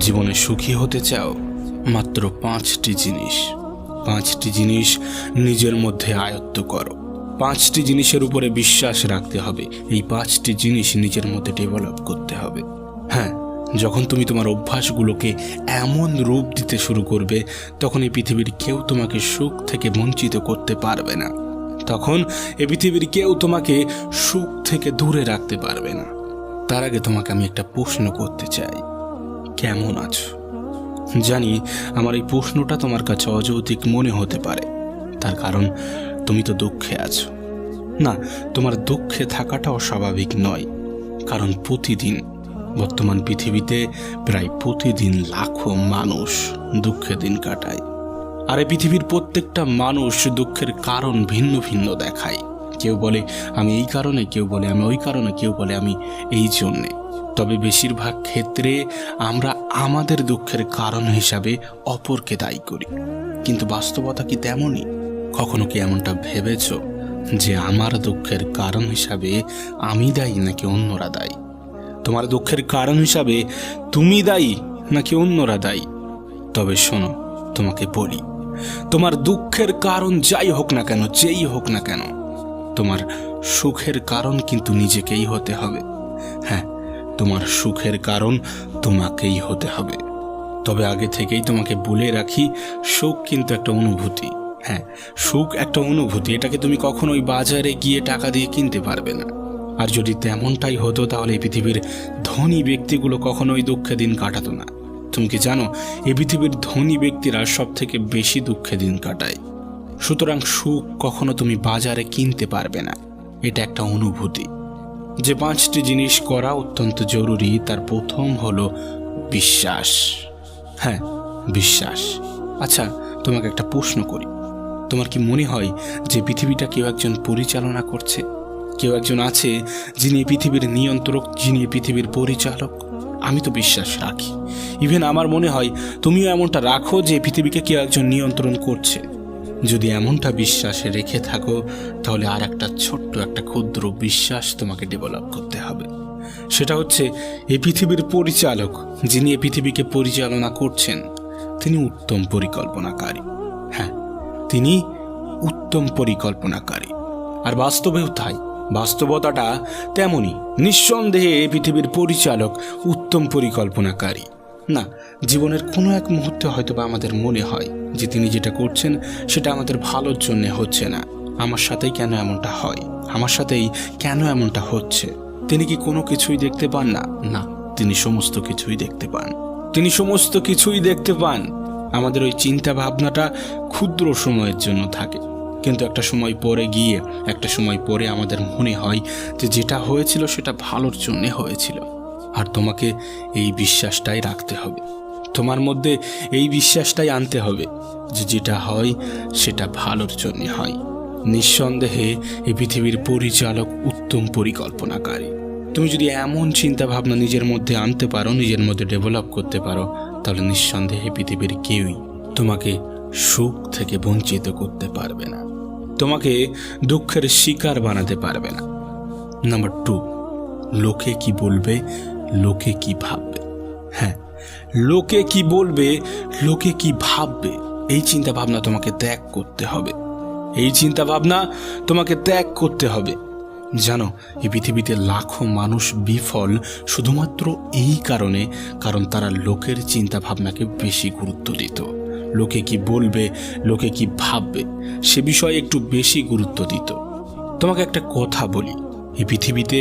জীবনে সুখী হতে চাও, মাত্র পাঁচটি জিনিস। পাঁচটি জিনিস নিজের মধ্যে আয়ত্ত করো। পাঁচটি জিনিসের উপরে বিশ্বাস রাখতে হবে। এই পাঁচটি জিনিস নিজের মধ্যে ডেভেলপ করতে হবে। হ্যাঁ যখন তুমি তোমার অভ্যাসগুলোকে এমন রূপ দিতে শুরু করবে, তখন এই পৃথিবীর কেউ তোমাকে সুখ থেকে বঞ্চিত করতে পারবে না। তখন এ পৃথিবীর কেউ তোমাকে সুখ থেকে দূরে রাখতে পারবে না। তার আগে তোমাকে আমি একটা প্রশ্ন করতে চাই। কেমন আছো? জানি আমার এই প্রশ্নটা তোমার কাছে অযৌতিক মনে হতে পারে। তার কারণ, তুমি তো দুঃখে আছো। না, তোমার দুঃখে থাকাটা অস্বাভাবিক নয়, কারণ প্রতিদিন, বর্তমান পৃথিবীতে প্রায় প্রতিদিন লাখো মানুষ দুঃখে দিন কাটায়। আর এই পৃথিবীর প্রত্যেকটা মানুষ দুঃখের কারণ ভিন্ন ভিন্ন দেখায়। কেউ বলে, আমি এই কারণে কেউ বলে, আমি ওই কারণে কেউ বলে, আমি এই জন্যে তবে বেশিরভাগ ক্ষেত্রে আমরা আমাদের দুঃখের কারণ হিসাবে অপরকে দায়ী করি। কিন্তু বাস্তবতা কি তেমনই? কখনো কি এমনটা ভেবেছ যে আমার দুঃখের কারণ হিসাবে আমি দায়ী নাকি অন্যরা দায়ী? তোমার দুঃখের কারণ হিসাবে তুমি দায়ী নাকি অন্যরা দায়ী? তবে শোনো, তোমাকে বলি, তোমার দুঃখের কারণ যাই হোক না কেন, যেই হোক না কেন, তোমার সুখের কারণ কিন্তু নিজেকেই হতে হবে। তোমার সুখের কারণ তোমাকেই হতে হবে। তবে আগে থেকেই তোমাকে বলে রাখি, সুখ কিন্তু একটা অনুভূতি। হ্যাঁ সুখ একটা অনুভূতি, এটাকে তুমি কখনোই বাজারে গিয়ে টাকা দিয়ে কিনতে পারবে না। আর যদি তেমনটাই হতো, তাহলে এই পৃথিবীর ধনী ব্যক্তিগুলো কখনোই দুঃখে দিন কাটাতো না। তুমি কি জানো, এই পৃথিবীর ধনী ব্যক্তিরা সব থেকে বেশি দুঃখে দিন কাটায়। সুতরাং সুখ কখনো তুমি বাজারে কিনতে পারবে না। এটা একটা অনুভূতি। যে পাঁচটি জিনিস করা অত্যন্ত জরুরি, তার প্রথম হলো বিশ্বাস। হ্যাঁ বিশ্বাস। আচ্ছা তোমাকে একটা প্রশ্ন করি। তোমার কি মনে হয় যে পৃথিবীটা কেউ একজন পরিচালনা করছে? কেউ একজন আছে যিনি পৃথিবীর নিয়ন্ত্রক, যিনি পৃথিবীর পরিচালক? আমি তো বিশ্বাস রাখি। ইভেন আমার মনে হয় তুমিও এমনটা রাখো যে পৃথিবীকে কেউ একজন নিয়ন্ত্রণ করছে। যদি এমনটা বিশ্বাসে রেখে থাকো, তাহলে আর একটা ছোট্ট একটা ক্ষুদ্র বিশ্বাস তোমাকে ডেভেলপ করতে হবে। সেটা হচ্ছে, এই পৃথিবীর পরিচালক, যিনি এই পৃথিবীকে পরিচালনা করছেন, তিনি উত্তম পরিকল্পনাকারী। হ্যাঁ তিনি উত্তম পরিকল্পনাকারী। আর বাস্তবেও তাই। বাস্তবতাটা তেমনই। নিঃসন্দেহে এই পৃথিবীর পরিচালক উত্তম পরিকল্পনাকারী। না, জীবনের কোনো এক মুহূর্তে হয়তো বা আমাদের মনে হয় যে তিনি যেটা করছেন সেটা আমাদের ভালোর জন্য হচ্ছে না। আমার সাথেই কেন এমনটা হয়? আমার সাথেই কেন এমনটা হচ্ছে? তিনি কি কোনো কিছুই দেখতে পান না? না, তিনি সমস্ত কিছুই দেখতে পান। তিনি সমস্ত কিছুই দেখতে পান। আমাদের ওই চিন্তা ভাবনাটা ক্ষুদ্র সময়ের জন্য থাকে। কিন্তু একটা সময় পরে গিয়ে, একটা সময় পরে আমাদের মনে হয় যে যেটা হয়েছিল সেটা ভালোর জন্যে হয়েছিল। আর তোমাকে এই বিশ্বাসটাই রাখতে হবে। তোমার মধ্যে এই বিশ্বাসটাই আনতে হবে যে যেটা হয় সেটা ভালোর জন্যে হয়। নিঃসন্দেহে এই পৃথিবীর পরিচালক উত্তম পরিকল্পনাকারী। তুমি যদি এমন চিন্তা ভাবনা নিজের মধ্যে আনতে পারো, নিজের মধ্যে ডেভেলপ করতে পারো, তাহলে নিঃসন্দেহে পৃথিবীর কেউই তোমাকে সুখ থেকে বঞ্চিত করতে পারবে না। তোমাকে দুঃখের শিকার বানাতে পারবে না। নাম্বার টু, লোকে কি বলবে লোকে কি ভাববে? হ্যাঁ লোকে কি বলবে, লোকে কি ভাববে? এই চিন্তা ভাবনা তোমাকে ত্যাগ করতে হবে। এই চিন্তা ভাবনা তোমাকে ত্যাগ করতে হবে। জানো, এই পৃথিবীতে লাখো মানুষ বিফল শুধুমাত্র এই কারণে, কারণ তারা লোকের চিন্তা ভাবনাকে বেশি গুরুত্ব দিত। লোকে কি বলবে, লোকে কি ভাববে, সে বিষয়ে একটু বেশি গুরুত্ব দিত। তোমাকে একটা কথা বলি। এই পৃথিবীতে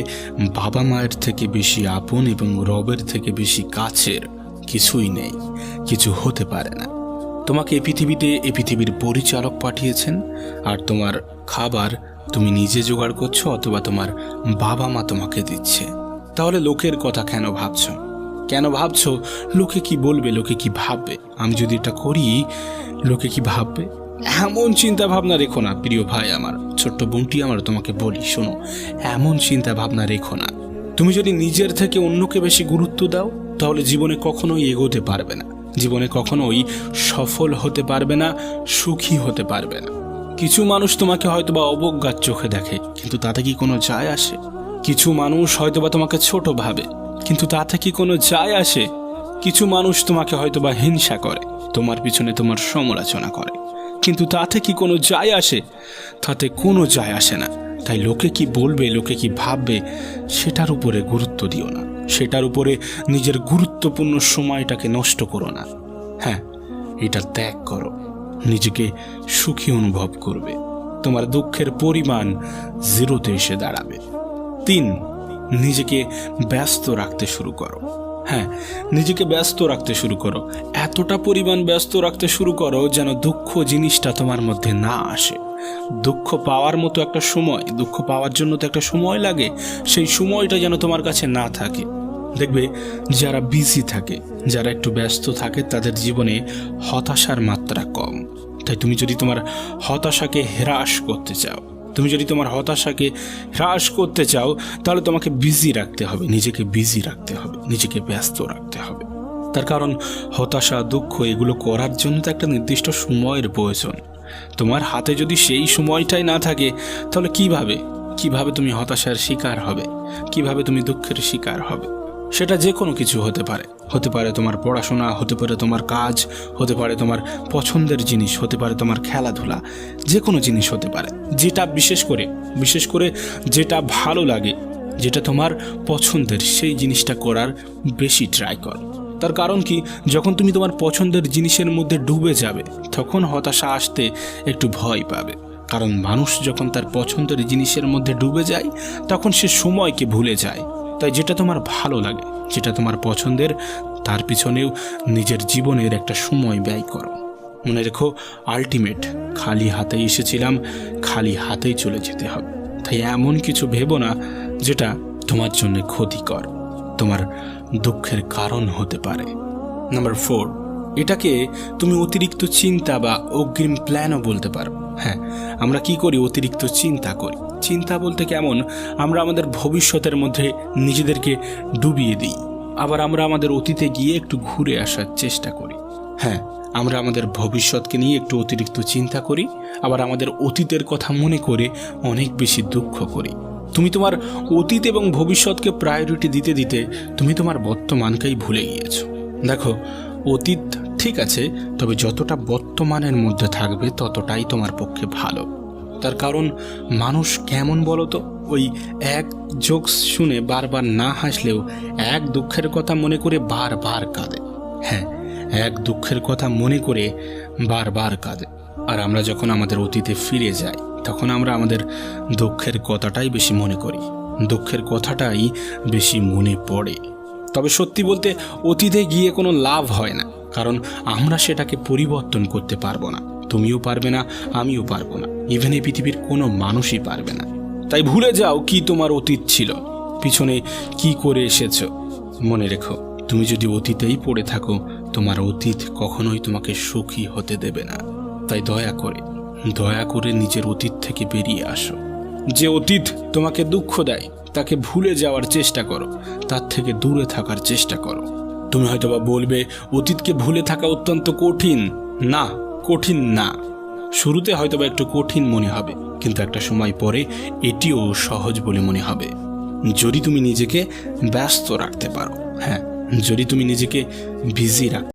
বাবা মায়ের থেকে বেশি আপন এবং রবের থেকে বেশি কাছের কিছুই নেই, কিছু হতে পারে না। তোমাকে এই পৃথিবীতে এই পৃথিবীর পরিচালক পাঠিয়েছেন, আর তোমার খাবার তুমি নিজে জোগাড় করছ অথবা তোমার বাবা মা তোমাকে দিচ্ছে। তাহলে লোকের কথা কেন ভাবছ? কেন ভাবছ লোকে কি বলবে, লোকে কি ভাববে? আমি যদি এটা করি, লোকে কি ভাববে? এমন চিন্তা ভাবনা রেখো না, প্রিয় ভাই আমার। ছোট্ট বোনটি আমার, তোমাকে বলি, শোনো, এমন চিন্তা ভাবনা রেখো না। তুমি যদি নিজের থেকে অন্যকে বেশি গুরুত্ব দাও, তাহলে জীবনে কখনোই এগোতে পারবে না। জীবনে কখনোই সফল হতে পারবে না, সুখী হতে পারবে না। কিছু মানুষ তোমাকে হয়তো বা অবজ্ঞার চোখে দেখে, কিন্তু তাতে কি কোনো যায় আসে? কিছু মানুষ হয়তো বা তোমাকে ছোট ভাবে, কিন্তু তাতে কি কোনো যায় আসে? কিছু মানুষ তোমাকে হয়তো বা হিংসা করে, তোমার পিছনে তোমার সমালোচনা করে। কিন্তু তাতে কি কোনো যায় আসে? তাতে কোনো যায় আসে না। তাই লোকে কি বলবে, লোকে কি ভাববে, সেটার উপরে গুরুত্ব দিও না। সেটার উপরে নিজের গুরুত্বপূর্ণ সময়টাকে নষ্ট করো না। হ্যাঁ এটা ত্যাগ করো। নিজেকে সুখী অনুভব করবে। তোমার দুঃখের পরিমাণ জিরোতে এসে দাঁড়াবে। তিন, নিজেকে ব্যস্ত রাখতে শুরু করো। হ্যাঁ নিজেকে ব্যস্ত রাখতে শুরু করো। এতটা পরিমাণ ব্যস্ত রাখতে শুরু করো যেন দুঃখ জিনিসটা তোমার মধ্যে না আসে। দুঃখ পাওয়ার মতো একটা সময়, দুঃখ পাওয়ার জন্য তো একটা সময় লাগে, সেই সময়টা যেন তোমার কাছে না থাকে। দেখবে, যারা বিজি থাকে, যারা একটু ব্যস্ত থাকে, তাদের জীবনে হতাশার মাত্রা কম। তাই তুমি যদি তোমার হতাশাকে হ্রাস করতে চাও তুমি যদি তোমার হতাশাকে হ্রাস করতে চাও, তাহলে তোমাকে বিজি রাখতে হবে, নিজেকে বিজি রাখতে হবে, নিজেকে ব্যস্ত রাখতে হবে। তার কারণ হতাশা, দুঃখ এগুলো করার জন্য তো একটা নির্দিষ্ট সময়ের প্রয়োজন। তোমার হাতে যদি সেই সময়টাই না থাকে, তাহলে কীভাবে? কীভাবে তুমি হতাশার শিকার হবে? কীভাবে তুমি দুঃখের শিকার হবে? সেটা যে কোনো কিছু হতে পারে। হতে পারে তোমার পড়াশোনা, হতে পারে তোমার কাজ, হতে পারে তোমার পছন্দের জিনিস, হতে পারে তোমার খেলাধুলা যে কোনো জিনিস হতে পারে। যেটা বিশেষ করে বিশেষ করে যেটা ভালো লাগে, যেটা তোমার পছন্দের, সেই জিনিসটা করার বেশি ট্রাই করো। তার কারণ কি, যখন তুমি তোমার পছন্দের জিনিসের মধ্যে ডুবে যাবে, তখন হতাশা আসতে একটু ভয় পাবে। কারণ মানুষ যখন তার পছন্দের জিনিসের মধ্যে ডুবে যায়, তখন সে সময়কে ভুলে যায়। তাই যেটা তোমার ভালো লাগে যেটা তোমার পছন্দের, তার পিছনেও নিজের জীবনের একটা সময় ব্যয় করো। মনে রেখো আলটিমেট খালি হাতে এসেছিলাম, খালি হাতেই চলে যেতে হবে। তাই এমন কিছু ভেবো না, যেটা তোমার জন্য ক্ষতিকর, তোমার দুঃখের কারণ হতে পারে। নাম্বার ফোর এটাকে তুমি অতিরিক্ত চিন্তা বা অগ্রিম প্ল্যানও বলতে পারো। হ্যাঁ আমরা কি করি? অতিরিক্ত চিন্তা করি। চিন্তা বলতে কেমন, আমরা আমাদের ভবিষ্যতের মধ্যে নিজেদেরকে ডুবিয়ে দিই। আবার আমরা আমাদের অতীতে গিয়ে একটু ঘুরে আসার চেষ্টা করি। হ্যাঁ আমরা আমাদের ভবিষ্যৎকে নিয়ে একটু অতিরিক্ত চিন্তা করি, আবার আমাদের অতীতের কথা মনে করে অনেক বেশি দুঃখ করি। তুমি তোমার অতীত এবং ভবিষ্যৎকে প্রায়োরিটি দিতে দিতে তুমি তোমার বর্তমানকেই ভুলে গিয়েছো। দেখো, অতীত ঠিক আছে, তবে যতটা বর্তমানের মধ্যে থাকবে ততটাই তোমার পক্ষে ভালো। তার কারণ মানুষ কেমন বলো তো ওই এক জোকস শুনে বারবার না হাসলেও এক দুঃখের কথা মনে করে বারবার কাঁদে। হ্যাঁ এক দুঃখের কথা মনে করে বারবার কাঁদে। আর আমরা যখন আমাদের অতীতে ফিরে যাই, তখন আমরা আমাদের দুঃখের কথাটাই বেশি মনে করি। দুঃখের কথাটাই বেশি মনে পড়ে। তবে সত্যি বলতে অতীতে গিয়ে কোনো লাভ হয় না, কারণ আমরা সেটাকে পরিবর্তন করতে পারব না। তুমিও পারবে না, আমিও পারব না। ইভেন এই পৃথিবীর কোনো মানুষই পারবে না। তাই ভুলে যাও কি তোমার অতীত ছিল। পিছনে কি করে এসেছ? মনে রেখো, তুমি যদি অতীতেই পড়ে থাকো, তোমার অতীত কখনোই তোমাকে সুখী হতে দেবে না। তাই দয়া করে দয়া করে নিজের অতীত থেকে বেরিয়ে আসো। যে অতীত তোমাকে দুঃখ দেয়, তাকে ভুলে যাওয়ার চেষ্টা করো। তার থেকে দূরে থাকার চেষ্টা করো। তুমি হয়তোবা বলবে, অতীতকে ভুলে থাকা অত্যন্ত কঠিন। না কঠিন না। শুরুতে হয়তো বা একটু কঠিন মনে হবে, কিন্তু একটা সময় পরে এটিও সহজ বলে মনে হবে। যদি তুমি নিজেকে ব্যস্ত রাখতে পারো হ্যাঁ যদি তুমি নিজেকে বিজি রাখ